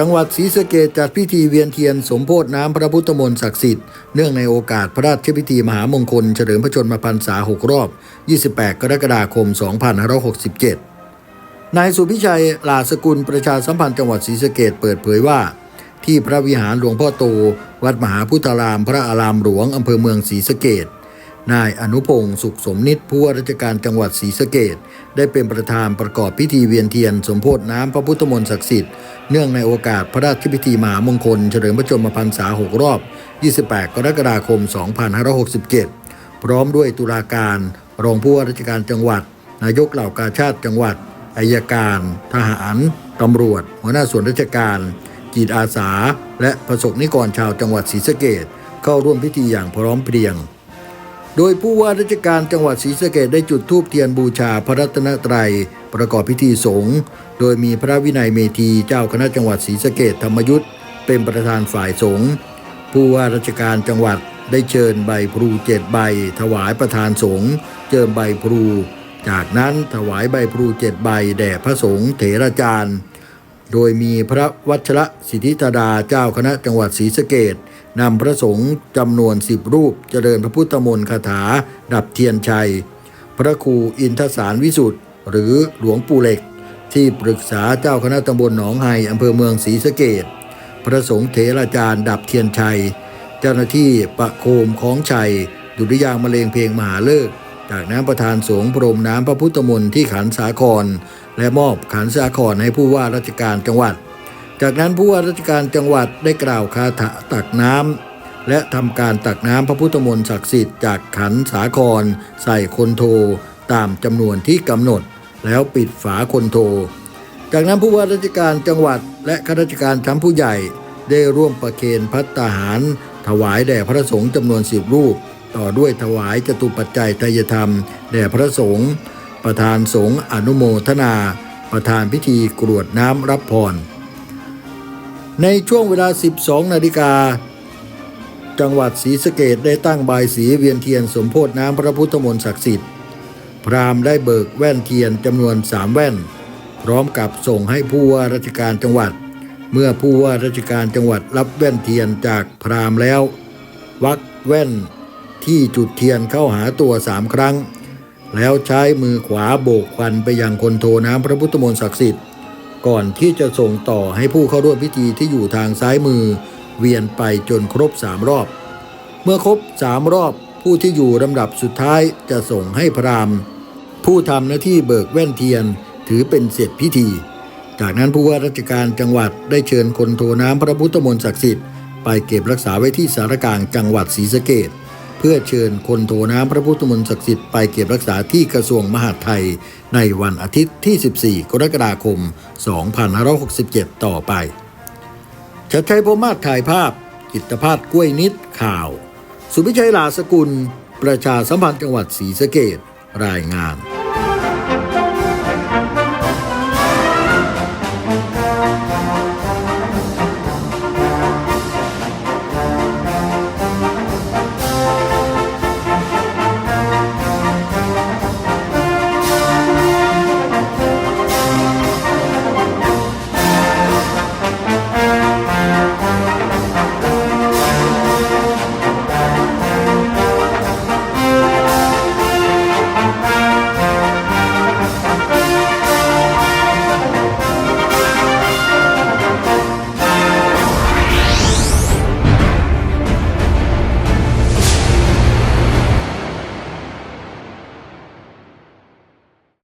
จังหวัดศรีสะเกดจัดพิธีเวียนเทียนสมโพธิน้ำพระพุทธมนต์ศักดิ์สิทธิ์เนื่องในโอกาสพระราชพิธีมหามงคลเฉลิมพระชนมพรรษา 6 รอบ 28 กรกฎาคม 2567 นายสุพิชัยลาสกุลประชาสัมพันธ์จังหวัดศรีสะเกดเปิดเผยว่า ที่พระวิหารหลวงพ่อโต วัดมหาพุทธาราม พระอารามหลวงอำเภอเมืองศรีสะเกด นายอนุพงศ์สุขสมนิตผู้ว่าราชการจังหวัดศรีสะเกดได้เป็นประธานประกอบพิธีเวียนเทียน สมโพธิน้ำพระพุทธมนต์ศักดิ์สิทธิ์เนื่องในโอกาสพระราชพิธีมหามงคล เฉลิมพระชนมพรรษา 6 รอบ 28 กรกฎาคม 2567 พร้อมด้วยตุลาการ รองผู้ว่าราชการจังหวัด นายกเหล่ากาชาติจังหวัดอายการ ทหารตำรวจ หัวหน้าส่วนราชการ จิตอาสา และประสบนิกรชาวจังหวัดศรีสะเกดเข้าร่วมพิธีอย่างพร้อมเพรียง โดยผู้ว่าราชการจังหวัดศรีสะเกดได้จุดธูปเทียนบูชาพระรัตนตรัย ประกอบพิธีสงฆ์โดยมีพระวินัยเมธีเจ้าคณะจังหวัดศรีสะเกดธรรมยุทธเป็นประธานฝ่ายสงฆ์ผู้ว่าราชการจังหวัดได้เชิญใบพลูเจ็ดใบ ถวายประธานสงฆ์เจิมใบพลูจากนั้นถวายใบพลูเจ็ดใบแด่พระสงฆ์เถราจารย์ โดยมีพระวัชระสิทธิตดาเจ้าคณะจังหวัดศรีสะเกด นำพระสงฆ์จำนวนสิบรูปเจริญพระพุทธมนต์คาถา ดับเทียนชัย พระครูอินทสารวิสุทธ์หรือหลวงปู่เหล็ก ที่ปรึกษาเจ้าคณะตำบลหนองไฮอำเภอเมืองศรีสะเกดพระสงฆ์เถราจารย์ ดับเทียนชัย เจ้าหน้าที่ประโคมของชัย ดุริยางมะเลงเพลงมหาเลิกจากน้ำประธานสงฆ์พรมน้ำพระพุทธมนต์ที่ขันสาคร และมอบขันสาครให้ผู้ว่าราชการจังหวัด จากนั้นผู้ว่าราชการจังหวัดได้กล่าวคาถาตักน้ำและทำการตักน้ำพระพุทธมนต์ศักดิ์สิทธิ์จากขันสาคร ใส่คนโท ตามจำนวนที่กำหนด แล้วปิดฝาคนโท จากนั้นผู้ว่าราชการจังหวัดและข้าราชการชั้นผู้ใหญ่ ได้ร่วมประเคนพัตตาหาร ถวายแด่พระสงฆ์จำนวนสิบรูป ต่อด้วยถวายจตุปัจจัยทยธรรม แด่พระสงฆ์ประธานสงฆ์อนุโมทนา ประธานพิธีกรวดน้ำรับพร ในช่วงเวลา 12 นาฬิกา จังหวัดศรีสะเกดได้ตั้งบายสีเวียนเทียนสมโพธน้ำพระพุทธมนต์ศักดิ์สิทธิ์ พราหมณ์ได้เบิกแว่นเทียนจำนวนสามแว่น พร้อมกับส่งให้ผู้ว่าราชการจังหวัด เมื่อผู้ว่าราชการจังหวัดรับแว่นเทียนจากพราหมณ์แล้ว วักแว่นที่จุดเทียนเข้าหาตัวสามครั้ง แล้วใช้มือขวาโบกควันไปยังคนโทน้ำพระพุทธมนต์ศักดิ์สิทธิ์ ก่อนที่จะส่งต่อให้ผู้เข้าร่วมพิธีที่อยู่ทางซ้ายมือ เวียนไปจนครบสามรอบ เมื่อครบสามรอบผู้ที่อยู่ลำดับสุดท้ายจะส่งให้พราหมณ์ ผู้ทำหน้าที่เบิกแว่นเทียนถือเป็นเสร็จพิธี จากนั้นผู้ว่าราชการจังหวัดได้เชิญคนโทน้ำพระพุทธมนต์ศักดิ์สิทธิ์ไปเก็บรักษาไว้ที่สารกลางจังหวัดศรีสะเกด เพื่อเชิญคนโถน้ำพระพุทธมนต์ศักดิ์สิทธิ์ไปเก็บรักษาที่กระทรวงมหาดไทย ในวันอาทิตย์ที่ 14 กรกฎาคม 2567 ต่อไปชัดชัยพมาศถ่ายภาพ กิตภาพกล้วยนิดข่าว สุพิชัยลาสกุล ประชาสัมพันธ์จังหวัดศรีสะเกดรายงาน